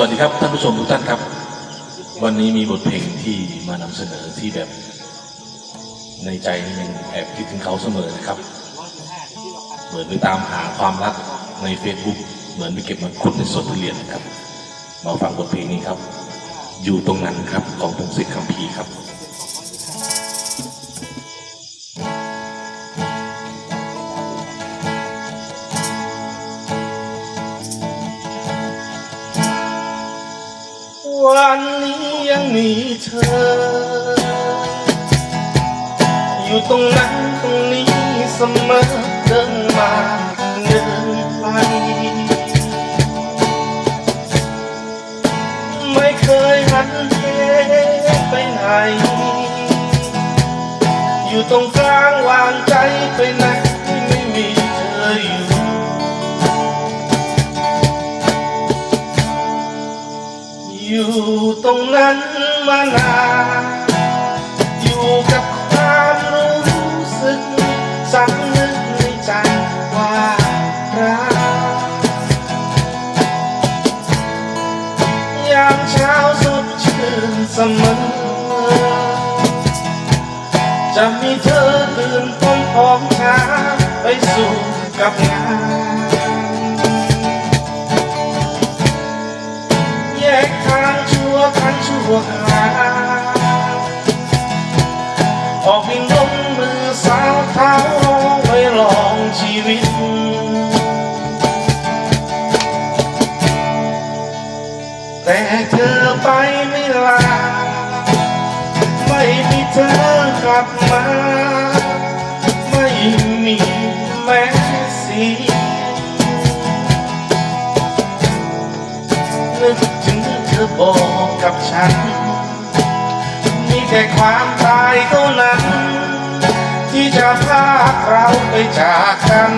สวัสดีครับท่านผู้ชมทุกท่านครับ วันนี้มีบทเพลงที่มานำเสนอที่แบบ ในใจยังแอบคิดถึงเขาเสมอนะครับ เหมือนไปตามหาความรักใน Facebook เหมือนไปเก็บมันคุดในสวนทุเรียนนะครับ มาฟังบทเพลงนี้ครับ อยู่ตรงนั้นครับของพงศิษฐ์คำพีครับ มีเธอ อยู่ตรงนั้นตรงนี้เสมอเดินมาเดินไป ไม่เคยหันเหไปไหน อยู่ตรงกลางวางใจไปไหน อยู่ตรงนั้นมานานอยู่กับความรู้สึกสำนึกในใจว่ารักยามเช้าสดชื่นเสมอ จะมีเธอตื่นพร้อมพร้อมช้าไปสู่กับงาน วงหาออกวิ่งลงมือสาวเท้าไปลองชีวิต แต่เธอไปไม่ลา ไม่มีเธอกลับมา อบอกกับฉัน มีแต่ความตายเท่านั้น ที่จะพาเราไปจากกัน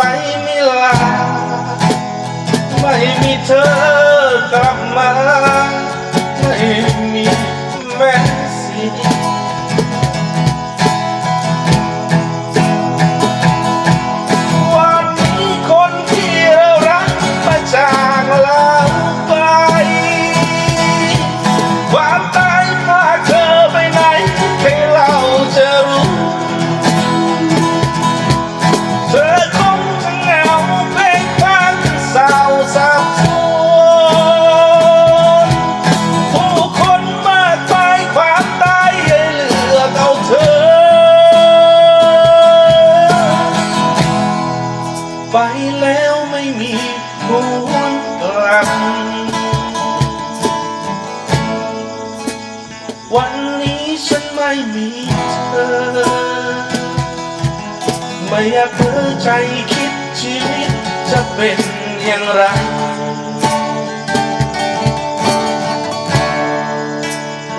ไปไม่ลา ไม่มีเธอ วันนี้ฉันไม่มีเธอ ไม่อยากเธอใจคิดชีวิตจะเป็นอย่างไร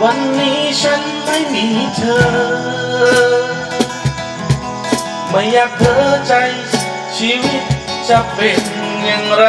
วันนี้ฉันไม่มีเธอ ไม่อยากเธอใจชีวิตจะเป็นอย่างไร